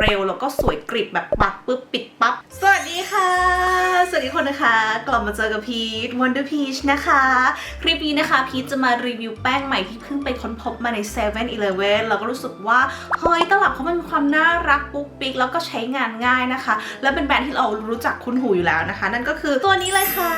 เร็ว แล้วก็สวยกริบแบบปักปุ๊บปิดปั๊บ สวัสดีค่ะ สวัสดีคนนะคะ กลับมาเจอกับพีท Wonder Peach นะคะ คลิปนี้นะคะ พีทจะมารีวิวแป้งใหม่ที่เพิ่งไปค้นพบมาใน7 e เ e ่ e อแล้วก็รู้สึกว่า เฮ้ยตลับเขามันมีความน่ารักปุ๊กปิ๊กแล้วก็ใช้งานง่ายนะคะ และเป็นแบรนด์ที่เรารู้จักคุ้นหูอยู่แล้วนะคะ นั่นก็คือตัวนี้เลยค่ะ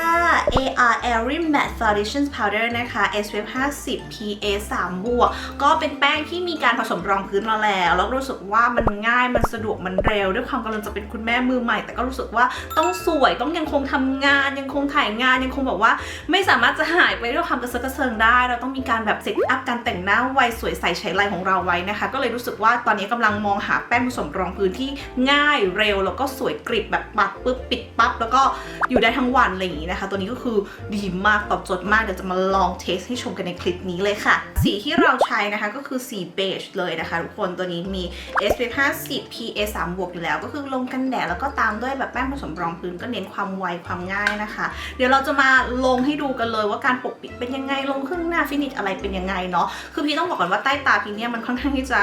AR Airy Matte Foundation Powder นะคะ SPF 50 PA 3บวกก็เป็นแป้งที่มีการผสมรองพื้นมาแล้ว แล้วรู้สึกว่ามันง่ายมันสะดวกมันเร็ว ด้วยความกำลังจะเป็นคุณแม่มือใหม่ แต่ก็รู้สึกว่าต้องสวยต้องยังคงทำงาน ยังคงถ่ายงานยังคงแบบว่า ไม่สามารถจะหายไปด้วยความกระเซาะกระเซิงได้ เราต้องมีการแบบเซตอัพการแต่งหน้าไวสวยใสใช้ไรของเราไว้นะคะ ก็เลยรู้สึกว่าตอนนี้กำลังมองหาแป้งผสมรองพื้นที่ง่ายเร็ว แล้วก็สวยกริบแบบปักปุ๊บปิดปั๊บแล้วก็อยู่ได้ทั้งวันอะไรอย่างนี้นะคะ ตัวนี้ก็คือดีมากตอบโจทย์มากเดี๋ยวจะมาลองเทสให้ชมกันในคลิปนี้เลยค่ะ สีที่เราใช้นะคะก็คือสีเบจเลยนะคะทุกคนตัวนี้มี SPF 50 PA 3บวกอยู่แล้ว ก็คือลงกันแดดแล้วก็ตามด้วยแบบแป้งผสมรองพื้นก็เน้นความไวความง่ายนะคะ เดี๋ยวเราจะมาลงให้ดูกันเลยว่าการปกปิดเป็นยังไงลงครึ่งหน้าฟินิชอะไรเป็นยังไงเนาะคือพี่ต้องบอกก่อนว่าใต้ตาพี่เนี่ยมันค่อนข้างที่จะ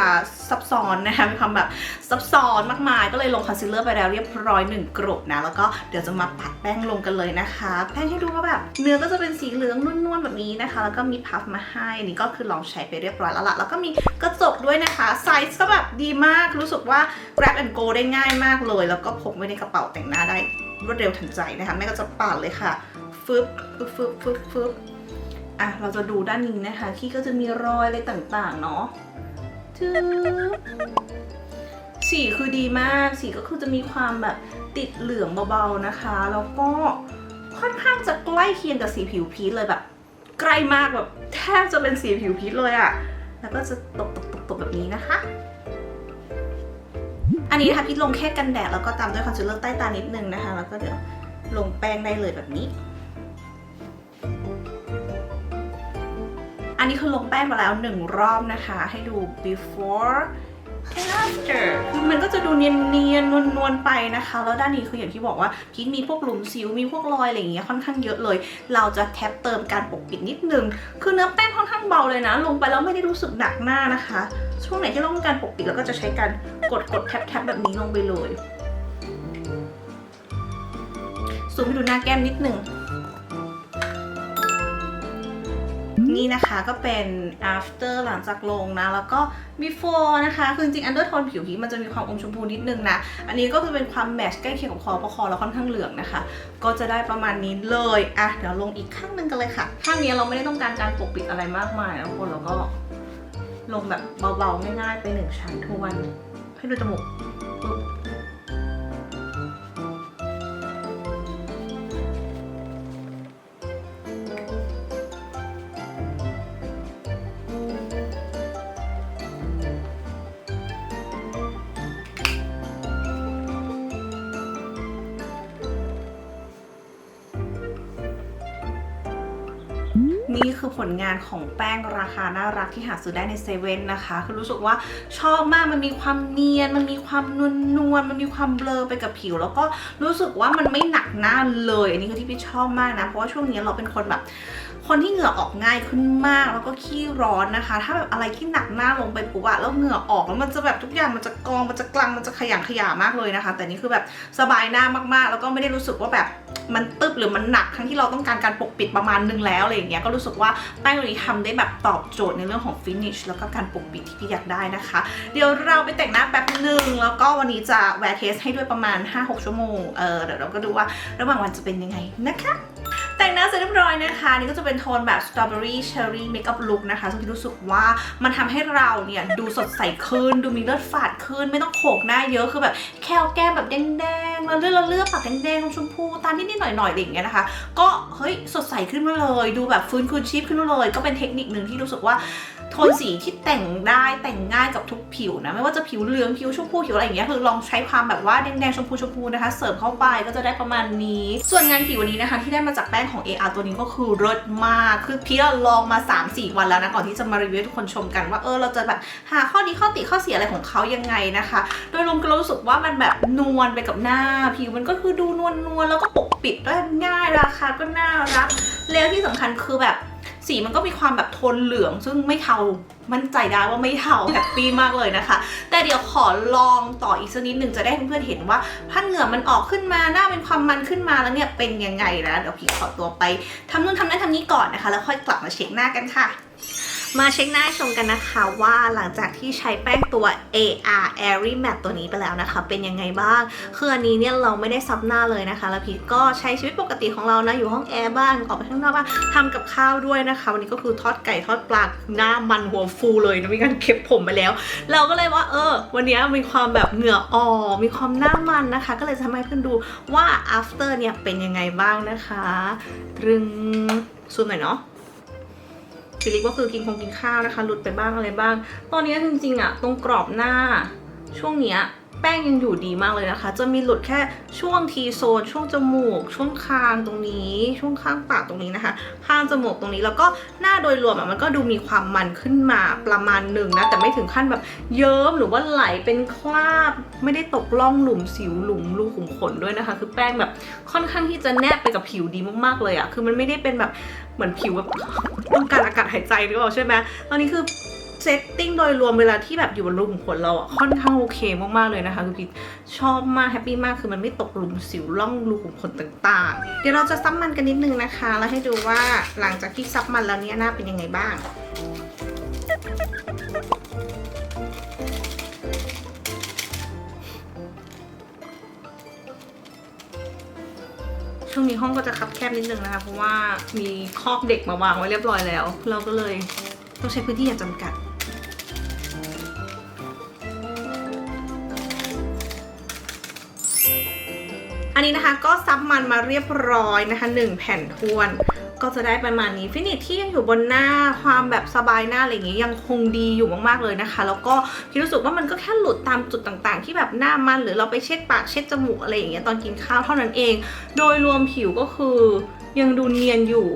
ซับซ้อนนะคะมีความแบบซับซ้อนมากมายก็เลยลงคอนซีลเลอร์ไปแล้วเรียบร้อยหนึ่งกรบนะแล้วก็เดี๋ยวจะมาปัดแป้งลงกันเลยนะคะ แป้งให้ดูว่าแบบเนื้อก็จะเป็นสีเหลืองนวลๆแบบนี้นะคะ แล้วก็มีพัฟมาให้นี่ก็คือลองใช้ไปเรียบร้อยแล้วล่ะแล้วก็มีกระจกด้วยนะคะไซส์ก็แบบดีมากรู้สึกว่า grab and go ได้ง่ายมากเลย แล้วก็พกไว้ในกระเป๋าแต่งหน้าได้รวดเร็วทันใจนะคะแม่ก็จะปาดเลยค่ะฟึบฟึบฟึบฟึบฟึบอะเราจะดูด้านนี้นะคะที่ก็จะมีรอยอะไรต่างๆเนาะจึ๊สีคือดีมาก สีก็คือจะมีความแบบติดเหลืองเบาๆนะคะ แล้วก็ค่อนข้างจะใกล้เคียงกับสีผิวพีชเลยแบบ ใกล้มากแบบแทบจะเป็นสีผิวพีชเลยอะแล้วก็จะตบตบตบตบแบบนี้นะคะ อันนี้นะคะพีทลงแค่กันแดดแล้วก็ตามด้วยคอนซีลเลอร์ใต้ตานิดนึงนะคะ แล้วก็เดี๋ยวลงแป้งได้เลยแบบนี้ อันนี้คือลงแป้งมาแล้วหนึ่งรอบนะคะ ให้ดู before and after คือมันก็จะดูเนียนๆ นวลๆ ไปนะคะ แล้วด้านนี้คืออย่างที่บอกว่าพีทมีพวกหลุมสิว มีพวกรอยอะไรอย่างเงี้ยค่อนข้างเยอะเลย เราจะแท็บเติมการปกปิดนิดนึง คือเนื้อแป้งค่อนข้างเบาเลยนะ ลงไปแล้วไม่ได้รู้สึกหนักหน้านะคะ ช่วงไหนที่เราต้องการปกปิดเราก็จะใช้การกดกดแทบแทบแบบนี้ลงไปเลยซูมให้ดูหน้าแก้มนิดนึงนี่นะคะก็เป็น after หลังจากลงนะ แล้วก็ before นะคะ คือจริงๆ undertone ผิวพีชมันจะมีความอมชมพูนิดนึงนะ อันนี้ก็จะเป็นความแมทช์ใกล้เคียงกับคอเพราะคอเราค่อนข้างเหลืองนะคะ ก็จะได้ประมาณนี้เลยอะเดี๋ยวลงอีกข้างหนึงกันเลยค่ะ ข้างนี้เราไม่ได้ต้องการการปกปิดอะไรมากมายนะทุกคนเราก็ ลงแบบเบาๆง่ายๆไปหนึ่งชั้นทุกวันให้ดูจมูกปุ๊บ นี่คือผลงานของแป้งราคาน่ารักที่หาซื้อได้ในเซเว่นนะคะคือรู้สึกว่าชอบมากมันมีความเนียน มันมีความนวลนวลมันมีความเบลอไปกับผิว แล้วก็รู้สึกว่ามันไม่หนักหน้าเลย อันนี้คือที่พี่ชอบมากนะ เพราะว่าช่วงนี้เราเป็นคนแบบ คนที่เหงื่อออกง่ายขึ้นมากแล้วก็ขี้ร้อนนะคะ ถ้าแบบอะไรที่หนักหน้าลงไปปุ๊บอะแล้วเหงื่อออกแล้วมันจะแบบทุกอย่างมันจะกองมันจะกลังมันจะขยงขยามากเลยนะคะ แต่นี่คือแบบสบายหน้ามากๆ แล้วก็ไม่ได้รู้สึกว่าแบบมันตึบหรือมันหนักทั้งที่เราต้องการการปกปิดประมาณนึงแล้วอะไรอย่างเงี้ยก็รู้สึกว่าแป้งตัวนี้ทำได้แบบตอบโจทย์ในเรื่องของฟินิชแล้วก็การปกปิดที่พี่อยากได้นะคะ เดี๋ยวเราไปแต่งหน้าแป๊บหนึ่งแล้วก็วันนี้จะแวร์เทสให้ด้วยประมาณ 5-6 ชั่วโมงเออเดี๋ยวเราก็ดูว่าระหว่างวันจะเป็นยังไงนะคะ แต่งหน้าเสร็จเรียบร้อยนะคะ นี่ก็จะเป็นโทนแบบสตรอเบอรี่เชอร์รี่เมคอัพลุคนะคะซึ่งพี่รู้สึกว่ามันทำให้เราเนี่ยดูสดใสขึ้น ดูมีเลือดฝาดขึ้น ไม่ต้องโขกหน้าเยอะคือแบบแค่แก้มแบบแดงๆแล้วเลือดเลือดปากแดงๆชมพูตานิดๆหน่อยๆอะไรอย่างเงี้ยนะคะ ก็เฮ้ยสดใสขึ้นมาเลย ดูแบบฟื้นคืนชีพขึ้นมาเลย ก็เป็นเทคนิคหนึ่งที่รู้สึกว่า โทนสีที่แต่งได้แต่งง่ายกับทุกผิวนะ ไม่ว่าจะผิวเหลืองผิวชมพูผิวอะไรอย่างเงี้ยคือลองใช้ความแบบว่าแดงๆชมพูชมพูนะคะ เสริมเข้าไปก็จะได้ประมาณนี้ ส่วนงานผิวนี้นะคะ ที่ได้มาจากแป้งของ AR ตัวนี้ก็คือเลิศมากคือพี่เราลองมา 3-4 วันแล้วนะก่อนที่จะมารีวิวทุกคนชมกันว่าเออเราจะแบบหาข้อดีข้อติข้อเสียอะไรของเขายังไงนะคะ โดยรวมก็รู้สึกว่ามันแบบนวลไปกับหน้า ผิวมันก็คือดูนวลนวลๆแล้วก็ปกปิดได้ง่ายราคาก็น่ารักแล้วที่สำคัญคือแบบ สีมันก็มีความแบบโทนเหลือง ซึ่งไม่เทา มั่นใจได้ว่าไม่เทาแฮปปี้มากเลยนะคะ แต่เดี๋ยวขอลองต่ออีกสักนิดหนึ่งจะได้เพื่อนๆเห็นว่าถ้าเหงื่อมันออกขึ้นมาหน้าเป็นความมันขึ้นมาแล้วเนี่ยเป็นยังไงแล้วเดี๋ยวพี่ขอตัวไปทำนู่นทำนั่นทำนี้ก่อนนะคะ แล้วค่อยกลับมาเช็คหน้ากันค่ะ มาเช็คหน้าชมกันนะคะว่าหลังจากที่ใช้แป้งตัว AR Airy Matte ตัวนี้ไปแล้วนะคะ เป็นยังไงบ้าง คืออันนี้เนี่ยเราไม่ได้ซับหน้าเลยนะคะ แล้วพีก็ใช้ชีวิตปกติของเรานะอยู่ห้องแอร์บ้างออกไปข้างนอกบ้างทำกับข้าวด้วยนะคะ วันนี้ก็คือทอดไก่ทอดปลาหน้ามันหัวฟูเลยนะมีการเก็บผมไปแล้ว เราก็เลยว่าเออ วันนี้มีความแบบเหงื่อออกมีความหน้ามันนะคะ ก็เลยจะทำให้เพื่อนดูว่า after เนี่ยเป็นยังไงบ้างนะคะตรึงซูมหน่อยเนาะ ฟิลิปก็คือกินคงกินข้าวนะคะ หลุดไปบ้างอะไรบ้าง ตอนนี้จริงๆอะตรงกรอบหน้าช่วงเนี้ย แป้งยังอยู่ดีมากเลยนะคะ จะมีหลุดแค่ช่วงทีโซน ช่วงจมูก ช่วงคางตรงนี้ ช่วงข้างปากตรงนี้นะคะ ข้างจมูกตรงนี้แล้วก็หน้าโดยรวมอะมันก็ดูมีความมันขึ้นมาประมาณหนึ่งนะ แต่ไม่ถึงขั้นแบบเยิ้มหรือว่าไหลเป็นคราบ ไม่ได้ตกล่องหลุมสิวหลุมรูขุมขนด้วยนะคะ คือแป้งแบบค่อนข้างที่จะแนบไปกับผิวดีมากๆเลยอะคือมันไม่ได้เป็นแบบเหมือนผิวแบบต้องการอากาศหายใจหรือเปล่าใช่ไหมตอนนี้คือ เซตติ้งโดยรวมเวลาที่แบบอยู่บนรูขุมขนเราอะค่อนข้างโอเคมากๆเลยนะคะคือพี่ชอบมากแฮปปี้มากคือมันไม่ตกหลุมสิวล่องรูขุมขนต่างๆ เดี๋ยวเราจะซับมันกันนิดนึงนะคะ แล้วให้ดูว่าหลังจากที่ซับมันแล้วเนี่ยหน้าเป็นยังไงบ้างช่วงนี้ห้องก็จะคับแคบนิดนึงนะคะ เพราะว่ามีคอกเด็กมาวางไว้เรียบร้อยแล้ว เราก็เลยต้องใช้พื้นที่อย่างจำกัด นนี้นะคะก็ซับมันมาเรียบร้อยนะคะ 1 แผ่นทวน ก็จะได้ประมาณนี้ฟินิชที่ยังอยู่บนหน้าความแบบสบายหน้าอะไรอย่างเงี้ยังคงดีอยู่มากๆเลยนะคะ แล้วก็พี่รู้สึกว่ามันก็แค่หลุดตามจุดต่างๆ ที่แบบหน้ามันหรือเราไปเช็ดปากเช็ดจมูกอะไรอย่างเงี้ยตอนกินข้าวเท่านั้นเอง โดยรวมผิวก็คือ ยังดูเนียนอยู่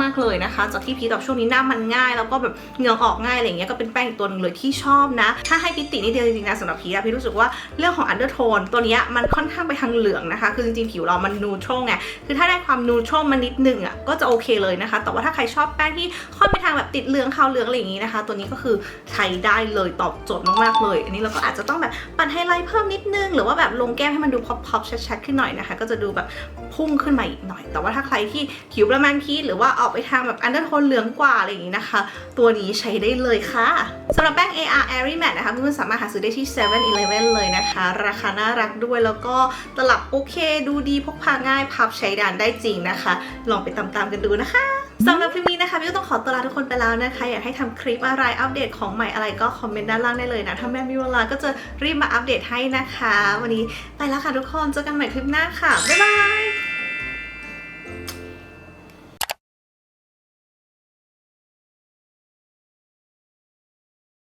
มากๆเลยนะคะ จากที่พีทแบบช่วงนี้หน้ามันง่าย แล้วก็แบบเหงื่อออกง่ายอะไรเงี้ยก็เป็นแป้งอีกตัวหนึงเลยที่ชอบนะ ถ้าให้พิตินิดเดียวจริงๆนะสำหรับพีทอะพีรู้สึกว่าเรื่องของอันเดอร์โทนตัวเนี้ยมันค่อนข้างไปทางเหลืองนะคะ คือจริงๆผิวเรามันนูโตรไงคือถ้าได้ความนูโตรมานิดนึงอะก็จะโอเคเลยนะคะ แต่ว่าถ้าใครชอบแป้งที่ค่อนไปทางแบบติดเหลืองขาวเหลืองอะไรอย่างงี้นะคะ ตัวนี้ก็คือใช้ได้เลยตอบโจทย์มากๆเลย อันนี้เราก็อาจจะต้องแบบปัดไฮไลท์เพิ่มนิดนึงหรือว่าแบบลงแก้มให้มันดูพอปๆชัดๆขึ้นหน่อยนะคะ ก็จะดูแบบพุ่งขึ้นมาอีกหน่อย แต่ว่าถ้าใครที่ผิวประมาณพีชหรือว่าออกไปทางแบบอันเดอร์โทนเหลืองกว่าอะไรอย่างงี้นะคะ ตัวนี้ใช้ได้เลยค่ะสำหรับแป้ง AR Airy Matte นะคะเพื่อนๆสามารถหาซื้อได้ที่7 e เ e ่ e อเลยนะคะ ราคาน่ารักด้วยแล้วก็ตลับโอเค ดูดีพกพาง่ายพับใช้ดานได้จริงนะคะ ลองไปตามๆกันดูนะคะสำหรับคลิปนี้นะคะพี่ก็ต้องขอตัวลาทุกคนไปแล้วนะคะ อยากให้ทำคลิปอะไรอัปเดตของใหม่อะไรก็คอมเมนต์ด้านล่างได้เลยนะ ถ้าแม่มีเวลาก็จะรีบมาอัปเดตให้นะคะ วันนี้ไปแล้วค่ะทุกคนเจอกันใหม่คลิปหน้าค่ะ บ๊ายบาย